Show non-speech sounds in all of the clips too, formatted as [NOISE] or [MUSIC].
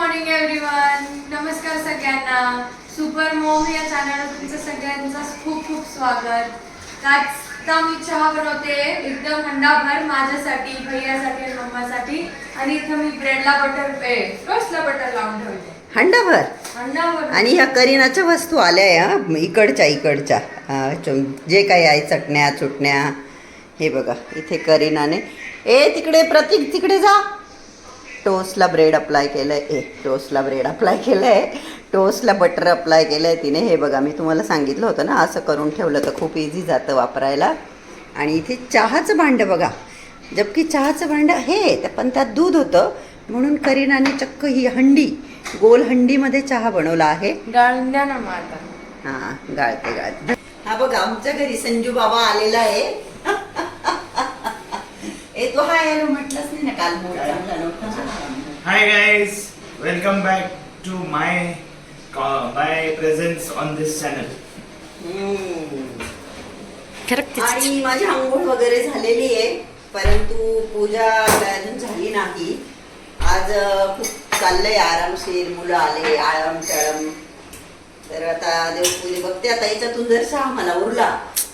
Morning everyone नमस्कार सगळ्यांना. Super mom या चॅनलवर तुमचं सगळ्यांचं खूप खूप स्वागत. आता मी चहा बनवते. एकदम हंडाभर माझ्यासाठी भैयासाठी आणि मम्मासाठी. आणि इथं मी ब्रेडला बटर टोस्टला बटर लावून ठेवते. हंडाभर हंडाभर आणि ह्या करीनाच्या वस्तू आल्या हा इकडच्या इकडच्या. जे काही आहे चटण्या चुटण्या. हे बघा इथे करीनाने. ए तिकडे प्रतीक तिकडे जा. टोस्टला ब्रेड अप्लाय केलं आहे ए टोस्टला ब्रेड अप्लाय केलं आहे टोस्टला बटर अप्लाय केलं आहे तिने. हे बघा मी तुम्हाला सांगितलं होतं ना असं करून ठेवलं तर खूप इझी जातं वापरायला. आणि इथे चहाचं भांडं बघा. जबकी चहाचं भांडं हे पण त्यात दूध होतं. म्हणून करीनाने चक्क ही हंडी गोल हंडीमध्ये चहा बनवला आहे. गाळून द्या ना मग आता. हा गाळते गाळते. हा बघा आमच्या घरी संजू बाबा आलेला आहे. [LAUGHS] ए तो हा यायला म्हटलंच नाही ना काल मूड चांगला नव्हता welcome back to my uh, my presence on this channel. हम्म. आणि माझी आंघोळ वगैरे झालेली आहे परंतु पूजा अजून झाली नाही. आज अं, खूप चाललंय आरामशीर मुलं आले आळम टळम तर आता देवपूजे बघते आता याच्यातून जर चहा मला उरला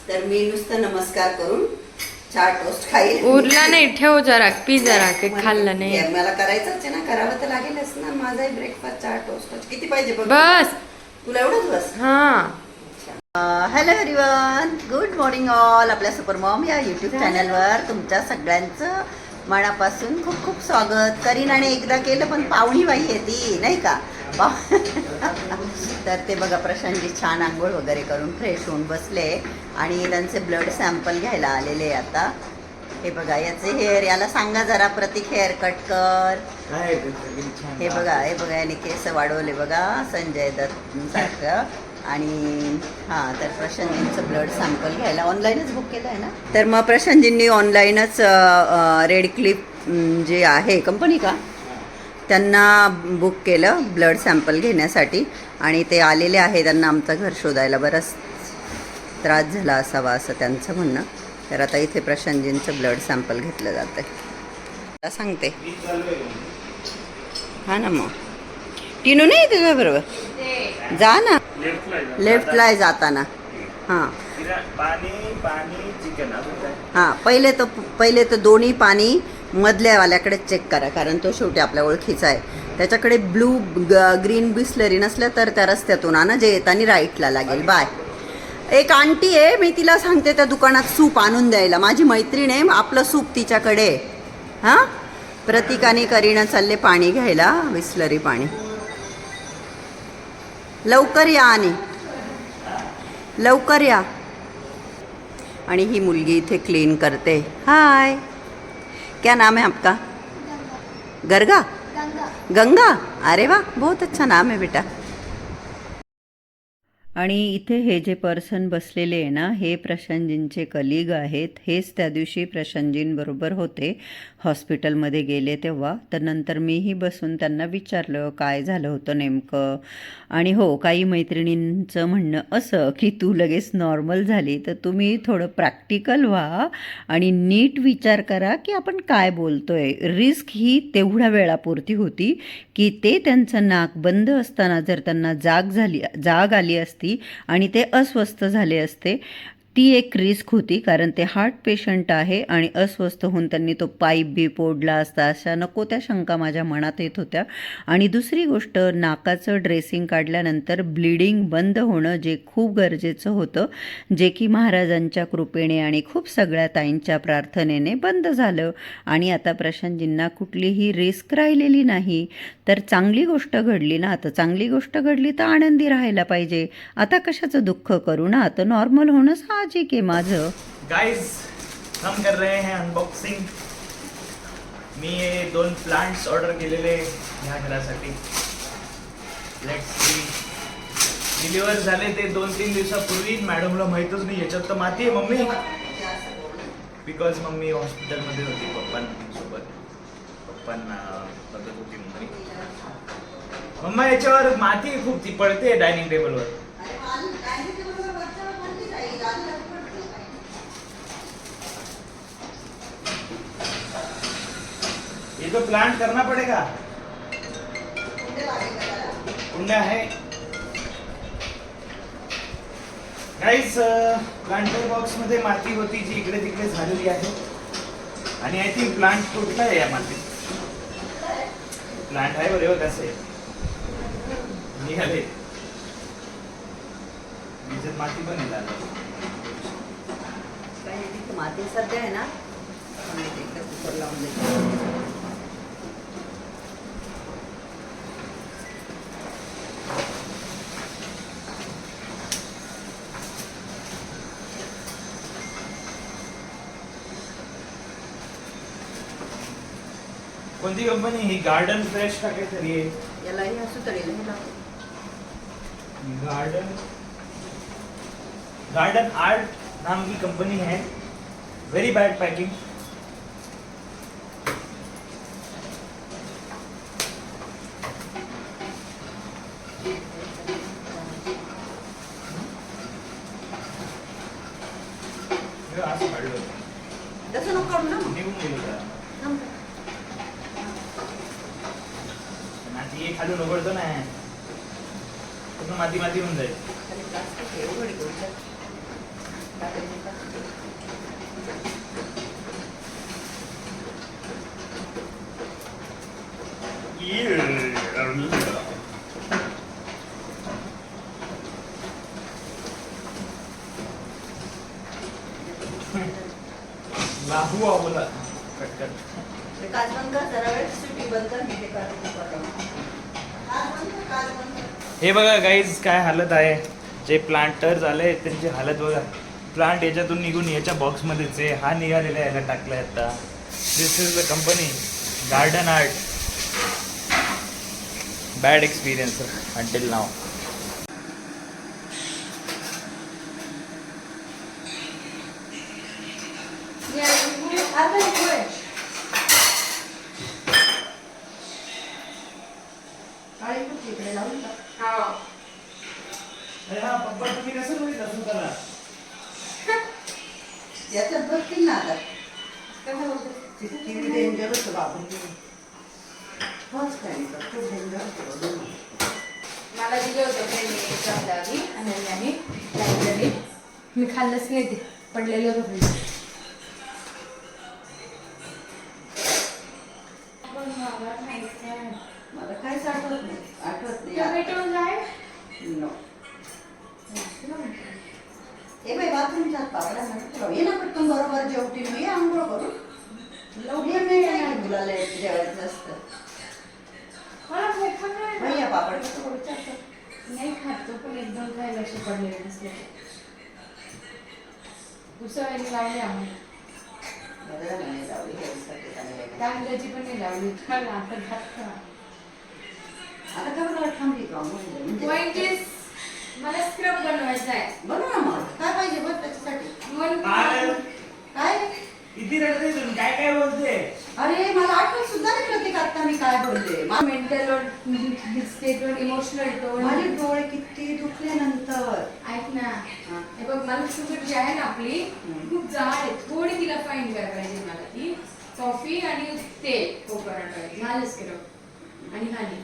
तर मी नुसतं नमस्कार करून टोस्ट खाईल. उरला नाही ठेव जरा पी जरा काही खाल्लं नाही. हे मला करायचंच आहे ना करावं तर लागेलच ना. माझाही ब्रेकफास्ट चहा टोस्ट किती पाहिजे बस. तुला एवढंच बस हा. Hello everyone good morning all आपल्या सुपर मॉम या यूट्यूब चॅनलवर तुमच्या सगळ्यांचं मनापासून खूप खूप स्वागत. करीनाने एकदा केलं पण पाहुणी बाई आहे ती नाही का? [LAUGHS] तर ते बघा प्रशांतजी छान आंघोळ वगैरे करून फ्रेश होऊन बसले. आणि त्यांचे ब्लड सॅम्पल घ्यायला आलेले आता. हे बघा याचे हेअर याला सांगा जरा प्रतीक हेअर कट कर. हे बघा हे बघा याने केस वाढवले बघा संजय दत्त सारखं आणि हां तर प्रशांतजींचं ब्लड सॅम्पल घ्यायला ऑनलाईनच बुक केलं आहे ना? तर मग प्रशांतजींनी ऑनलाईनच रेड क्लिप जे आहे कंपनी का? त्यांना बुक केलं ब्लड सॅम्पल घेण्यासाठी. आणि ते आलेले आहे त्यांना आमचं घर शोधायला. बराच त्रास झाला असावा असं त्यांचं म्हणणं. तर आता इथे प्रशांतजींचं ब्लड सॅम्पल घेतलं जातं आहे सांगते. हा ना मग. टिनू नाही तुझ्याबरोबर जा ना. लेफ्टला जाताना. हां. हां पहिले तर पहिले तर दोन्ही पाणी मधल्यावाल्याकडे चेक करा कारण तो शेवटी आपल्या ओळखीचा आहे. त्याच्याकडे ब्लू ग्रीन बिस्लरी नसलं तर त्या रस्त्यातून आणा जे येताना राईटला लागेल. बाय एक आंटी आहे मी तिला सांगते त्या दुकानात सूप आणून द्यायला. माझी मैत्रीण आहे आपलं सूप तिच्याकडे आहे. हां? प्रतिकाने करीनं चालले पाणी घ्यायला बिस्लरी पाणी. लवकर या आणि. लवकर या. आणि ही मुलगी इथे क्लीन करते. हाय क्या नाम है आपका? गरगा? गंगा। अरे वा बहुत अच्छा नाम है बेटा। आणि इथे हे जे पर्सन बसलेले आहे ना हे प्रशांतजींचे कलिग आहेत. हेच त्या दिवशी प्रशांतजींबरोबर होते. हॉस्पिटलमध्ये गेले तेव्हा. तर नंतर मीही बसून त्यांना विचारलं काय झालं होतं नेमकं? आणि हो काही मैत्रिणींचं म्हणणं असं की तू लगेच नॉर्मल झाली तर तुम्ही थोडं प्रॅक्टिकल व्हा आणि नीट विचार करा की आपण काय बोलतोय. रिस्क ही तेवढ्या वेळापुरती होती की ते त्यांचं नाक बंद असताना जर त्यांना जाग झाली जाग आली असती आणि ते अस्वस्थ झाले असते. ती एक रिस्क होती कारण ते हार्ट पेशंट आहे आणि अस्वस्थ होऊन त्यांनी तो पाईप बी पोडला असता अशा नको त्या शंका माझ्या मनात येत होत्या. आणि दुसरी गोष्ट नाकाचं ड्रेसिंग काढल्यानंतर ब्लिडिंग बंद होणं जे खूप गरजेचं होतं जे की महाराजांच्या कृपेने आणि खूप सगळ्या ताईंच्या प्रार्थनेने बंद झालं. आणि आता प्रशांतजींना कुठलीही रिस्क राहिलेली नाही. तर चांगली गोष्ट घडली ना आता चांगली गोष्ट घडली तर आनंदी राहायला पाहिजे. आता कशाचं दुःख करू ना आता नॉर्मल होणं साहजिक आहे माझं? गाइस हम कर रहे हैं अनबॉक्सिंग मी हे दोन प्लांट्स ऑर्डर केलेले ह्या घरासाठी. लेट्स सी डिलिव्हर झाले ते दोन तीन दिवसापूर्वी. मॅडमला माहीतच नाही याच्यात तर माती आहे मम्मी. बिकॉज मम्मी हॉस्पिटलमध्ये होती पप्पांसोबत. पप्पांना बघत होती मम्मी. मम्मा याच्यावर माती खूप ती पडते डायनिंग टेबलवर तो प्लांट करना पड़ेगा। कुंड्या आहे गाईस प्लांटर बॉक्समध्ये माती होती जी इकडे तिकडे झालेली आहे. आणि आय थिंक प्लांट कुठला आहे या मातीत? प्लांट आहे बरे कसे निघाले याच्यात माती पण निघाली माती सध्या आहे ना? लावून कोणती कंपनी ही? गार्डन फ्रेश का काहीतरी आहे यालाही असू तळेल हे लाव. गार्डन गार्डन आर्ट नाम की कंपनी है। वेरी बैड पैकिंग हे खालून उघडतो ना. पूर्ण माती माती होऊन जाईल? [LAUGHS] लाहू बोला कटकट ते काच बंद कर जरा वेळ सुटी बंद कर मी ते करते कुकर लावून. काच बंद कर, काच बंद कर. हे बघा गाईज काय हालत आहे. जे प्लांटर झाले त्यांची हालत बघा. प्लांट याच्यातून निघून याच्या बॉक्समध्येच आहे. हा निघालेला आहे याला टाकलाय आता. This is the company garden art bad experience until नाव आता हे पुढे. काळी कुठची इकडे लावून टाक. हा. अरे हा पप्पा तुम्ही कसं बघितलं सुताला याच्यात बघतील ना आता बोलते? किती डेंजर होतं बाबू बस काय खूप डेंजर होतं मला दिलं होतं त्यांनी अनन्याने लायब्ररी मी खाल्लंच नाही ते पडलेलं होतं मुलाला जेवायचं असतं मला भूक पण नाही पापड. कसं करू नाही खात तो पण एकदम खायला नसले. लावली आम्ही. कांद्याची पण नाही लावली. मला आता खात आता काय बरं थांबली का म्हणजे मला स्क्रब बनवायचा आहे. बनव ना मग. काय पाहिजे बघ त्याच्यासाठी? मन काय? किती रडते तुम्ही काय काय बोलते अरे मला आठवत सुद्धा नाही प्रतीक आता मी काय बोलते. मेंटल स्टेट इमोशनल टोन माझे डोळे किती दुखले नंतर. ऐक ना. हा. बघ मला शुगर जी आहे ना आपली. खूप जाड आहे. थोडी तिला फाईन करायला पाहिजे मला ती. कॉफी आणि तेल कोकोनट ऑइल झालंच स्क्रब आणि हनी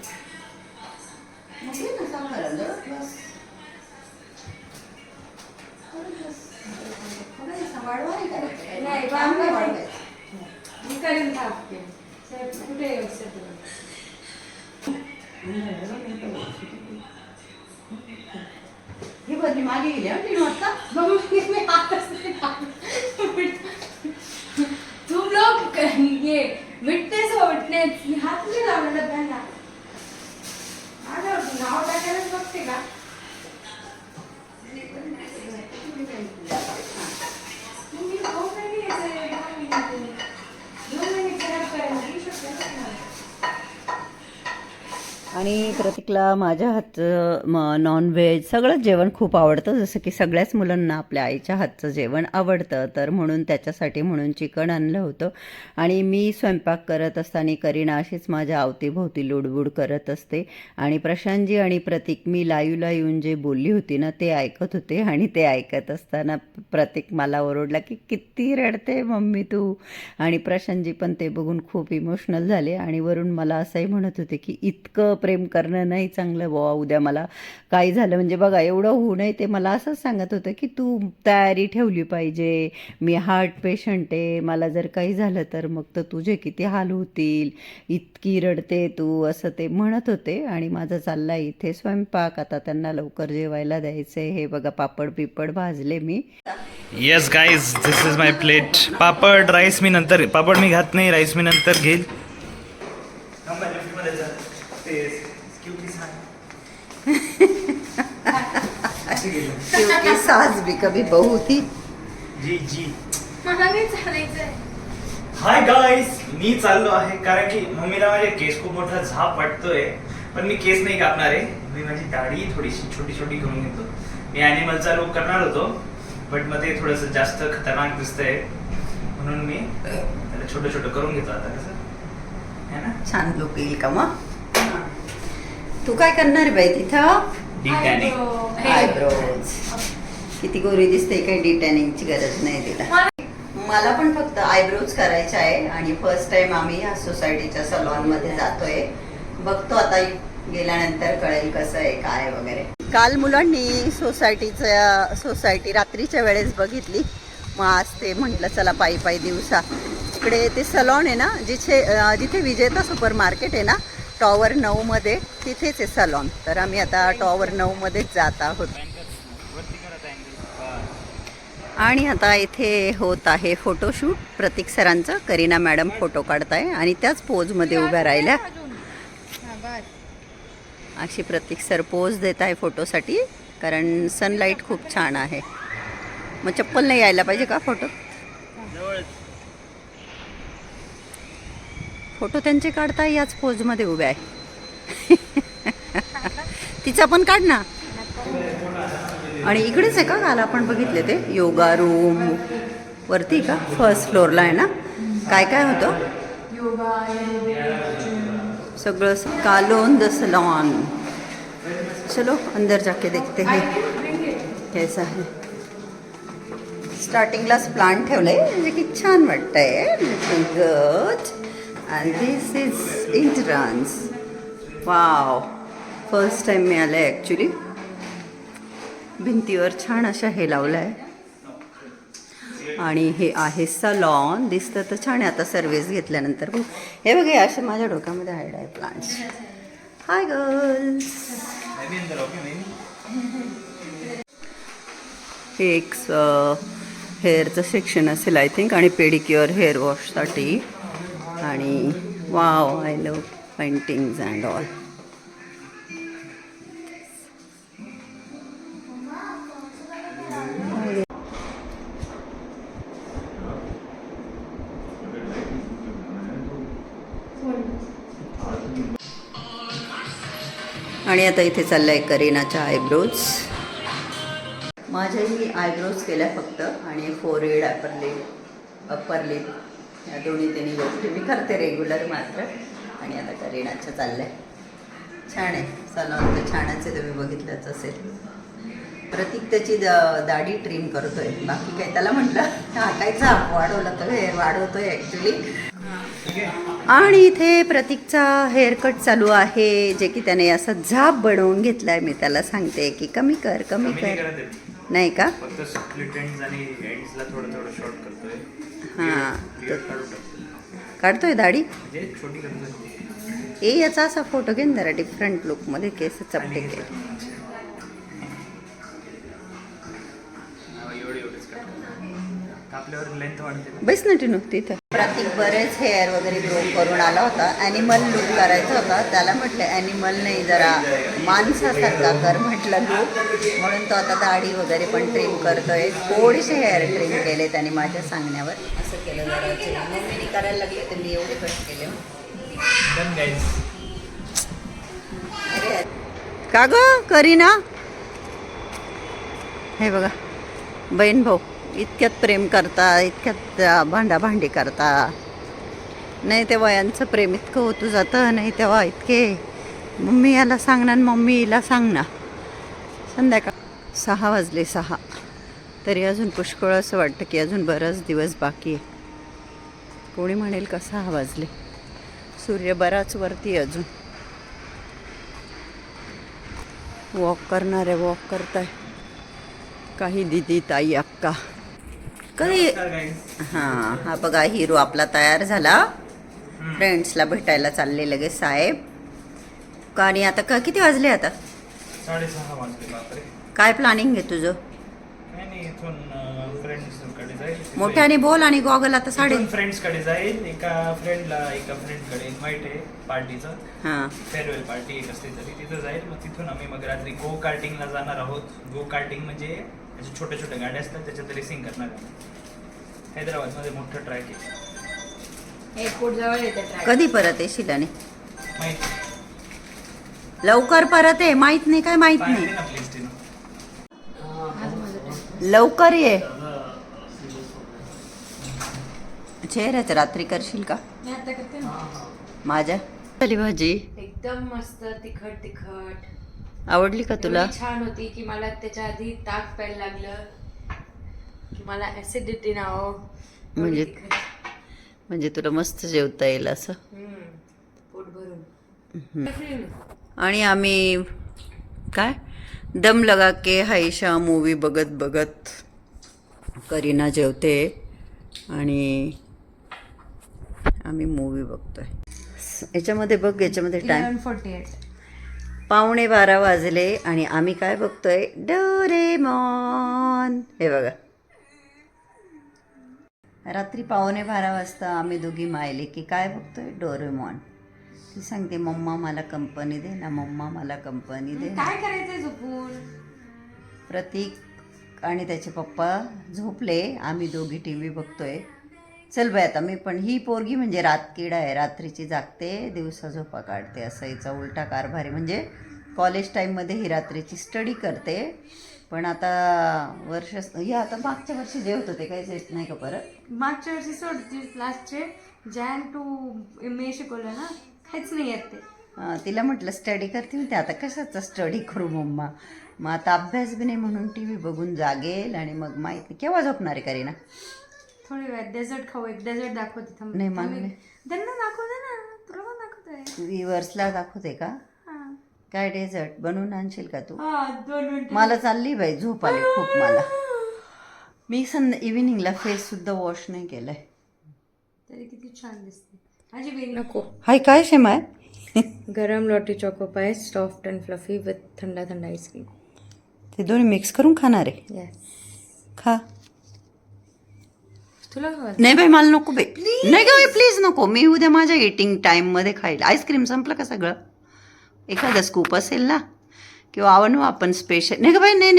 मग ये ना साखर अंदर बस. वाढवा नाही. मी करीन थांबते कुठे? ही बदली मागे गेली हं तीन वाजता. तुम लोग ये. विटनेस हो विटनेस. हात नाही लावला डब्यांना माझ्यावर नाव टाकायलाच बघते का मग मी भाऊ नाही घ्यायचंय, दहा मिनिटं. दोन मिनिट खराब करायला घेऊ शकते ना. आणि प्रतीकला माझ्या हातचं म नॉनव्हेज सगळंच जेवण खूप आवडतं. जसं की सगळ्याच मुलांना आपल्या आईच्या हातचं जेवण आवडतं. तर म्हणून त्याच्यासाठी म्हणून चिकन आणलं होतं. आणि मी स्वयंपाक करत असताना करीना अशीच माझ्या अवतीभोवती लुडबुड करत असते. आणि प्रशांतजी आणि प्रतीक मी लाईव्हला येऊन जे बोलली होती ना ते ऐकत होते. आणि ते ऐकत असताना प्रतीक मला ओरडला की किती रडते मम्मी तू? आणि प्रशांतजी पण ते बघून खूप इमोशनल झाले. आणि वरून मला असंही म्हणत होते की इतकं प्रेम करणं नाही चांगलं बुवा उद्या मला काही झालं? म्हणजे बघा एवढं होऊ नये ते मला असंच सांगत होतं की तू तयारी ठेवली पाहिजे. मी हार्ट पेशंट आहे मला जर काही झालं तर मग तर तुझे किती हाल होतील? इतकी रडते तू असं ते म्हणत होते. आणि माझा चालला इथे स्वयंपाक आता त्यांना लवकर जेवायला द्यायचं हे बघा पापड पिपड भाजले मी. Yes guys this is my plate papad rice मी नंतर पापड मी घात नाही राईस मी नंतर घेईल. क्योंकि सास भी कभी बहू थी जी जी। मला नाही चालायचंय. हाय गाईस मी चाललो आहे कारण की मम्मीला माझे केस खूप मोठा झाप वाटतोय पण मी केस नाही कापणार आहे. मी माझी दाढी थोडीशी छोटी छोटी करून घेतो. मी ॲनिमलचा लुक करणार होतो बट मग ते थोडंसं जास्त खतरनाक दिसतंय. म्हणून मी त्याला छोटं छोटं करून घेतो आता कसं. है ना? छान लोक येईल का मग? तू काय करणार बाई तिथं? डिटॅनिंग. आयब्रोज किती गोरी दिसते काही डिटॅनिंगची गरज नाही तिला. मला- पण फक्त आयब्रोज करायचे आहे आणि फर्स्ट टाइम आम्ही ह्या सोसायटीच्या सलॉनमध्ये जातोय. बघतो आता गेल्यानंतर कळेल कसं आहे काय वगैरे. काल मुलांनी सोसायटीच्या सोसायटी रात्रीच्या वेळेस बघितली. मग आज ते म्हटलं चला पायी पायी दिवसा इकडे ते सलॉन आहे ना जिथे जिथे विजेता सुपर मार्केट आहे ना टॉवर नऊमध्ये तिथेच आहे सलॉन तर आम्ही आता टॉवर नऊमध्येच जात आहोत. आणि आता इथे होत आहे फोटोशूट प्रतीक सरांचं करीना मॅडम फोटो काढताय आणि त्याच पोजमध्ये उभ्या राहिल्या. अशी प्रतीक सर पोज देत आहे फोटोसाठी कारण सनलाईट खूप छान आहे. मग चप्पल नाही यायला पाहिजे का फोटो फोटो त्यांचे काढता याच पोजमध्ये उभ्या आहे. [LAUGHS] तिचा पण काढ ना. आणि इकडेच आहे का? काल आपण बघितले ते. योगा रूम वरती का? फर्स्ट फ्लोअरला आहे ना? काय काय होतं? सगळं कालोन द सलॉन चलो अंदर जाके देखते हैं. कैसा है? स्टार्टिंगलाच प्लांट ठेवलंय. म्हणजे की छान वाटतंय. म्हणजे looking and this is is entrance wow first time मी आहे ॲक्च्युली भिंतीवर छान अशा हे लावलं आहे आणि हे आहे सलॉन दिसतं तर छान आहे. आता सर्विस घेतल्यानंतर बघ हे बघ हे असे माझ्या डोक्यामध्ये हायड आहे प्लांट्स हाय गर्ल्स हे एक हेअरचं सेक्शन असेल आय थिंक आणि पेडिक्युअर हेअर वॉशसाठी आणि wow I love paintings and all आणि आता इथे चाललं आहे करीनाच्या आयब्रोज माझ्याही मी आयब्रोज केल्या फक्त आणि forehead upper lip upper lip दोन्ही तिन्ही गोष्टी मी करते रेग्युलर मात्र. आणि आता करीनाच्या चालल्या. आहे छान आहे. सलॉन तर छानच आहे. तुम्ही बघितलंच असेल. प्रतीक त्याची द- दाढी ट्रिम करतोय. बाकी काय? त्याला म्हटलं हा काय झाप वाढवला तर हेअर वाढवतोय ॲक्च्युली आणि इथे प्रतीकचा हेअरकट चालू आहे. जे की त्याने असं झाप बनवून घेतलाय. मी त्याला सांगते की कमी कर कमी कर. नाही का? हां. काढतो आहे दाढी? ए याचा असा फोटो घेईन जरा डिफरंट लुकमध्ये केस चपटे केले कापल्यावर लेंथ वाढते ना. बस ना टिनू तिथं प्रतीक बरेच हेअर वगैरे ग्रो करून आला होता. ॲनिमल लुक करायचा होता. त्याला म्हटलं ॲनिमल नाही जरा माणसासारखा कर म्हटलं लुक म्हणून तो आता दाढी वगैरे पण ट्रिम करतोय. थोडेसे हेअर ट्रिम केले त्याने माझ्या सांगण्यावर. असं केलं जरा मम्मीने करायला लागले तर मी एवढे कट केले. हो. अरे का ग करीना? हे बघा बहीण भाऊ. इतक्यात प्रेम करता इतक्यात भांडाभांडी करता. नाही तेव्हा यांचं प्रेम इतकं होतं जातं नाही तेव्हा इतके. मम्मी याला सांगणार मम्मीला मम्मी हिला सांग ना. संध्याकाळ सहा वाजले सहा. तरी अजून पुष्कळ असं वाटतं की अजून बराच दिवस बाकी आहे. कोणी म्हणेल का सहा वाजले? सूर्य बराच वरती अजून. वॉक करणारे वॉक करताय. काही दिदी ताई अक्का. कधी. हां हा बघा हिरो आपला तयार झाला. फ्रेंड्सला भेटायला चालले लगेच साहेब. का आणि आता का किती वाजले आता? काय प्लॅनिंग आहे तुझं? मोठ्याने बोल आणि गॉगल आता साडे फ्रेंड्सकडे जाईल. एका फ्रेंडला एका फ्रेंडकडे इन्व्हाइट आहे पार्टीचं फेअरवेल पार्टी एक असते तरी तिथं जाईल. मग तिथून आम्ही मग रात्री गो कार्टिंगला जाणार आहोत. गो कार्टिंग म्हणजे अशा छोट्या छोट्या गाड्या असतात त्याच्यात रेसिंग करणार आहोत हैदराबादमध्ये मोठं ट्रॅक आहे. एअरपोर्ट जवळ येते ट्रॅक कधी परत येशील आणि? माहिती लवकर परत ये माहीत नाही काय माहीत नाही. ना प्लीज तिनं. लवकर ये. चेहऱ्याचं रात्री करशील का? मी आता करते ना. माझ्या? झाली भाजी. एकदम मस्त तिखट तिखट. आवडली का तुला? छान होती की मला त्याच्या आधी ताक प्यायला लागलं. की मला ऍसिडिटी ना हो. म्हणजे-. म्हणजे तुला मस्त जेवता येईल असं? हम्म. पोट भरून. आणि आम्ही काय? दम लगा के हाईशा मूवी बघत बघत करीना जेवते. आणि आम्ही मूवी बघतोय. याच्यामध्ये बघ याच्यामध्ये टाइम फोर्टी एट पावणे बारा वाजले आणि आम्ही काय बघतोय? डोरेमॉन. हे बघा. रात्री पावणे बारा वाजता आम्ही दोघी मायले की काय बघतोय? डोरेमॉन. ती सांगते मम्मा मला कंपनी दे ना मम्मा मला कंपनी दे काय करायचंय झोपून? प्रतीक आणि त्याचे पप्पा झोपले. आम्ही दोघी टी व्ही बघतोय. चल बाय आता मी पण ही पोरगी म्हणजे रातकिडा आहे रात्रीची जागते दिवसा झोपा काढते असं हिचा उलटा कारभार. म्हणजे कॉलेज टाईममध्ये ही रात्रीची स्टडी करते. पण आता वर्ष या आता मागच्या वर्षी जेवत होते काहीच येत नाही का परत? मागच्या वर्षी सोड लास्टचे जॅन टू मे शिकवलं ना काहीच नाही येत ते. तिला म्हटलं स्टडी करते म्हणते आता कशाचा स्टडी करू मम्मा? मग आता अभ्यास बी नाही म्हणून टी व्ही बघून जागेल आणि मग माहिती केव्हा झोपणार आहे करीना? थोडी वेळ डेझर्ट खाऊ एक डेझर्ट दाखवते थांब. नाही, मला थांब नाही. त्यांना दाखवते ना तुला पण दाखवतोय व्हिवर्सला दाखवते का? हा. काय डेझर्ट बनवून आणशील का तू? हा दोन मिनिट. मला चालली बाई झोप आली खूप मला. मी संध्या इव्हिनिंगला फेस सुद्धा वॉश नाही केलाय. तरी किती छान दिसते. माझी वेल नको. हाय काय शेमाय [LAUGHS] गरम लॉटी choco pie soft and fluffy with थंडा थंडा आईस्क्रीम ते दोन्ही मिक्स करून खाणार आहे? येस खा. तुला नाही बाई मला नको बाई. नाही बाई प्लीज नको. मी उद्या माझ्या एटिंग टाईममध्ये खाईल. आईस्क्रीम संपलं का सगळं? एखादा स्कूप असेल ना? किंवा आवडू आपण स्पेशल नाही का बाई नाही.